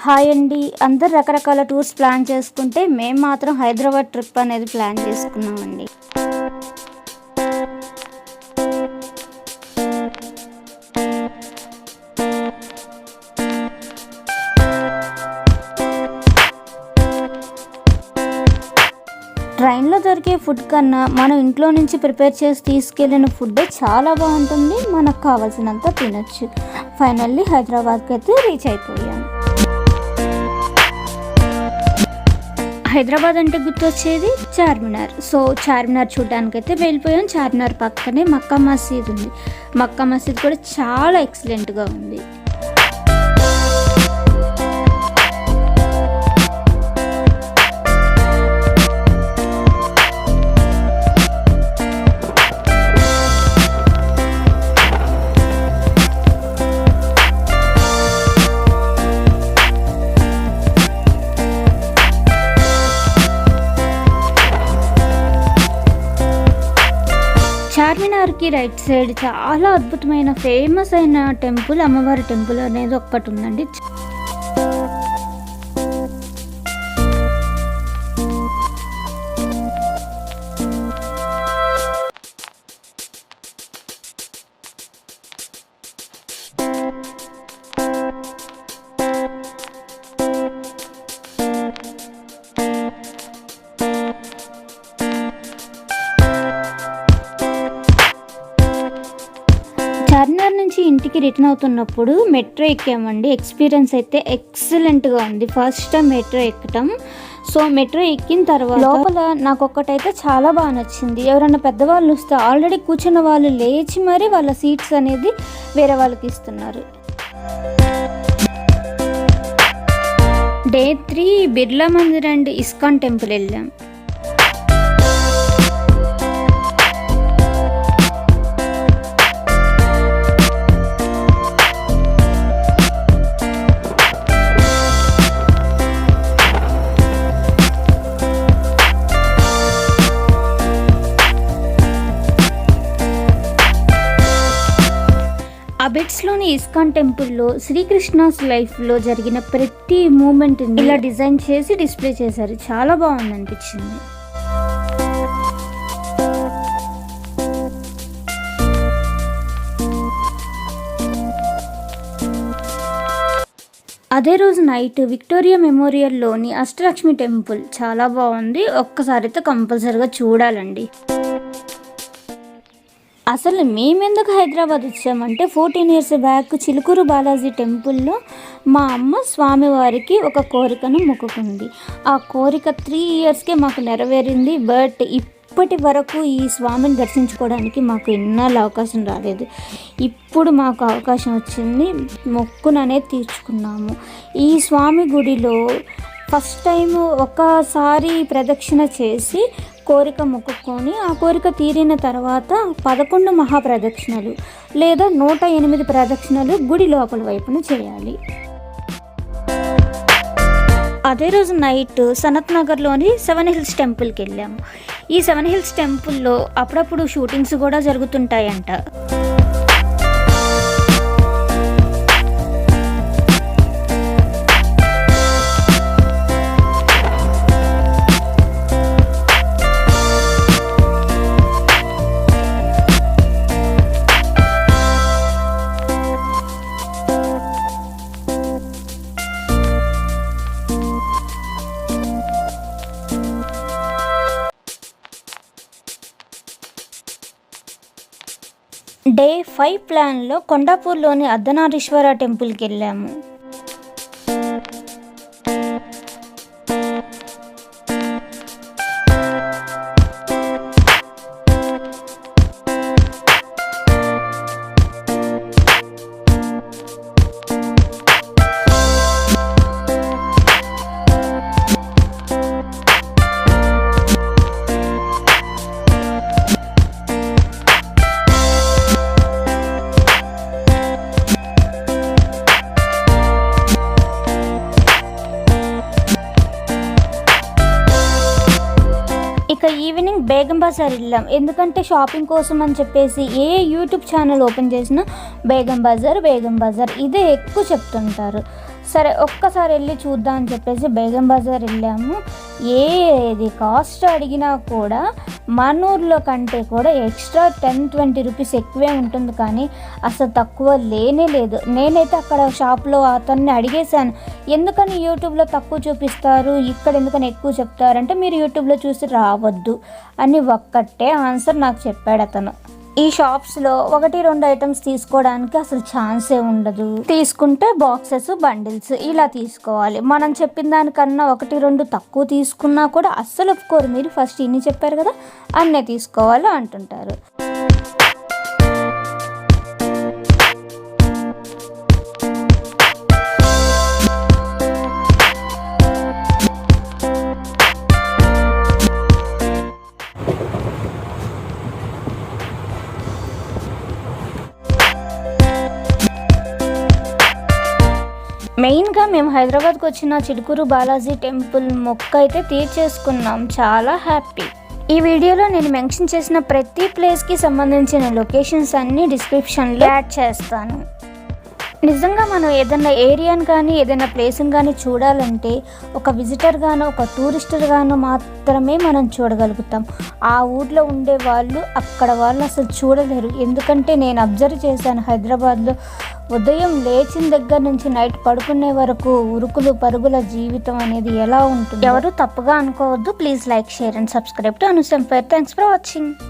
Hi అండి. అందరు రకరకాల టూర్స్ ప్లాన్ చేసుకుంటే మేము మాత్రం హైదరాబాద్ ట్రిప్ అనేది ప్లాన్ చేసుకున్నామండి. ట్రైన్లో దొరికే ఫుడ్ కన్నా మనం ఇంట్లో నుంచి ప్రిపేర్ చేసి తీసుకెళ్ళిన ఫుడ్ చాలా బాగుంటుంది. మనకు కావాల్సినంత తినొచ్చు. ఫైనల్లీ హైదరాబాద్కి అయితే రీచ్ అయిపోయాం. హైదరాబాద్ అంటే గుర్తొచ్చేది చార్మినార్. సో చార్మినార్ చూడడానికైతే వెళ్ళిపోయాం. చార్మినార్ పక్కనే మక్కా మసీద్ ఉంది మక్కా మసీద్ కూడా చాలా ఎక్సలెంట్గా ఉంది. చార్మినార్కి రైట్ సైడ్ చాలా అద్భుతమైన ఫేమస్ అయిన టెంపుల్ అమ్మవారి టెంపుల్ అనేది ఒక్కటి ఉందండి చార్మినార్ నుంచి ఇంటికి రిటర్న్ అవుతున్నప్పుడు మెట్రో ఎక్కామండి. ఎక్స్పీరియన్స్ అయితే ఎక్సలెంట్గా ఉంది. ఫస్ట్ టైం మెట్రో ఎక్కటం సో మెట్రో ఎక్కిన తర్వాత లోపల నాకు ఒక్కటైతే చాలా బాగా నచ్చింది. ఎవరైనా పెద్దవాళ్ళు వస్తే ఆల్రెడీ కూర్చున్న వాళ్ళు లేచి మరీ వాళ్ళ సీట్స్ అనేది వేరే వాళ్ళకి ఇస్తున్నారు. Day three Birla Mandir and ISKCON temple వెళ్ళాం. అబెట్స్లోని ఇస్కాన్ టెంపుల్లో శ్రీకృష్ణస్ లైఫ్లో జరిగిన ప్రతి మూమెంట్ ఇలా డిజైన్ చేసి డిస్ప్లే చేశారు. చాలా బాగుంది అనిపించింది. అదే రోజు నైట్ విక్టోరియా మెమోరియల్లోని అష్టలక్ష్మి టెంపుల్ చాలా బాగుంది. ఒక్కసారి అయితే కంపల్సరిగా చూడాలండి. అసలు మేమెందుకు హైదరాబాద్ వచ్చామంటే fourteen years back Chilukur Balaji టెంపుల్లో మా అమ్మ స్వామివారికి ఒక కోరికను మొక్కుకుంది. ఆ కోరిక త్రీ ఇయర్స్కే మాకు నెరవేరింది బట్ ఇప్పటి వరకు ఈ స్వామిని దర్శించుకోవడానికి మాకు ఇన్నాళ్ళు అవకాశం రాలేదు. ఇప్పుడు మాకు అవకాశం వచ్చింది మొక్కుననే తీర్చుకున్నాము. ఈ స్వామి గుడిలో ఫస్ట్ టైం ఒకసారి ప్రదక్షిణ చేసి కోరిక మొక్కుకొని ఆ కోరిక తీరిన తర్వాత పదకొండు మహాప్రదక్షిణలు లేదా నూట ఎనిమిది ప్రదక్షిణలు గుడి లోపల వైపున చేయాలి. అదే రోజు నైట్ సనత్ నగర్లోని సెవెన్ హిల్స్ టెంపుల్కి వెళ్ళాము. ఈ సెవెన్ హిల్స్ టెంపుల్లో అప్పుడప్పుడు షూటింగ్స్ కూడా జరుగుతుంటాయంట. డే ఫైవ్ ప్లాన్లో కొండాపూర్లోని అర్ధనారీశ్వర టెంపుల్కి వెళ్ళాము. ఇక ఈవినింగ్ బేగం బజార్ వెళ్ళాం. ఎందుకంటే షాపింగ్ కోసం అని చెప్పేసి ఏ యూట్యూబ్ ఛానల్ ఓపెన్ చేసినా బేగం బజార్ బేగం బజార్ ఇదే ఎక్కువ చెప్తుంటారు. సరే ఒక్కసారి వెళ్ళి చూద్దాం అని చెప్పేసి బేగం బజార్ వెళ్ళాము. ఏది కాస్ట్ అడిగినా కూడా మన ఊర్లో కంటే కూడా ఎక్స్ట్రా టెన్ ట్వంటీ రూపీస్ ఎక్కువే ఉంటుంది కానీ అసలు తక్కువ లేనే లేదు. నేనైతే అక్కడ షాప్లో అతన్ని అడిగేశాను ఎందుకని యూట్యూబ్లో తక్కువ చూపిస్తారు? ఇక్కడ ఎందుకని ఎక్కువ చెప్తారంటే మీరు యూట్యూబ్లో చూసి రావద్దు అని ఒక్కటే ఆన్సర్ నాకు చెప్పాడు అతను. ఈ షాప్స్లో ఒకటి రెండు ఐటమ్స్ తీసుకోవడానికి అసలు ఛాన్సే ఉండదు. తీసుకుంటే బాక్సెస్ బండిల్స్ ఇలా తీసుకోవాలి. మనం చెప్పిన దానికన్నా ఒకటి రెండు తక్కువ తీసుకున్నా కూడా అస్సలు ఒప్పుకోరు మీరు. ఫస్ట్ ఇన్ని చెప్పారు కదా అన్నే తీసుకోవాలి అంటుంటారు. మేము హైదరాబాద్కి వచ్చిన చిలుకూరు బాలాజీ టెంపుల్ మొక్క అయితే తీర్చేసుకున్నాం. చాలా హ్యాపీ. ఈ వీడియోలో నేను మెన్షన్ చేసిన ప్రతి ప్లేస్కి సంబంధించిన లొకేషన్స్ అన్నీ డిస్క్రిప్షన్లో యాడ్ చేస్తాను. నిజంగా మనం ఏదైనా ఏరియాని కానీ ఏదైనా ప్లేస్ని కానీ చూడాలంటే ఒక విజిటర్గాను ఒక టూరిస్టర్గాను మాత్రమే మనం చూడగలుగుతాం. ఆ ఊర్లో ఉండే వాళ్ళు అక్కడ వాళ్ళు అసలు చూడలేరు. ఎందుకంటే నేను అబ్జర్వ్ చేశాను హైదరాబాద్లో ఉదయం లేచిన దగ్గర నుంచి నైట్ పడుకునే వరకు ఉరుకులు పరుగుల జీవితం అనేది ఎలా ఉంటుంది? ఎవరు తప్పుగా అనుకోవద్దు. Please like share and subscribe to అనుసంపేర్ thanks for watching.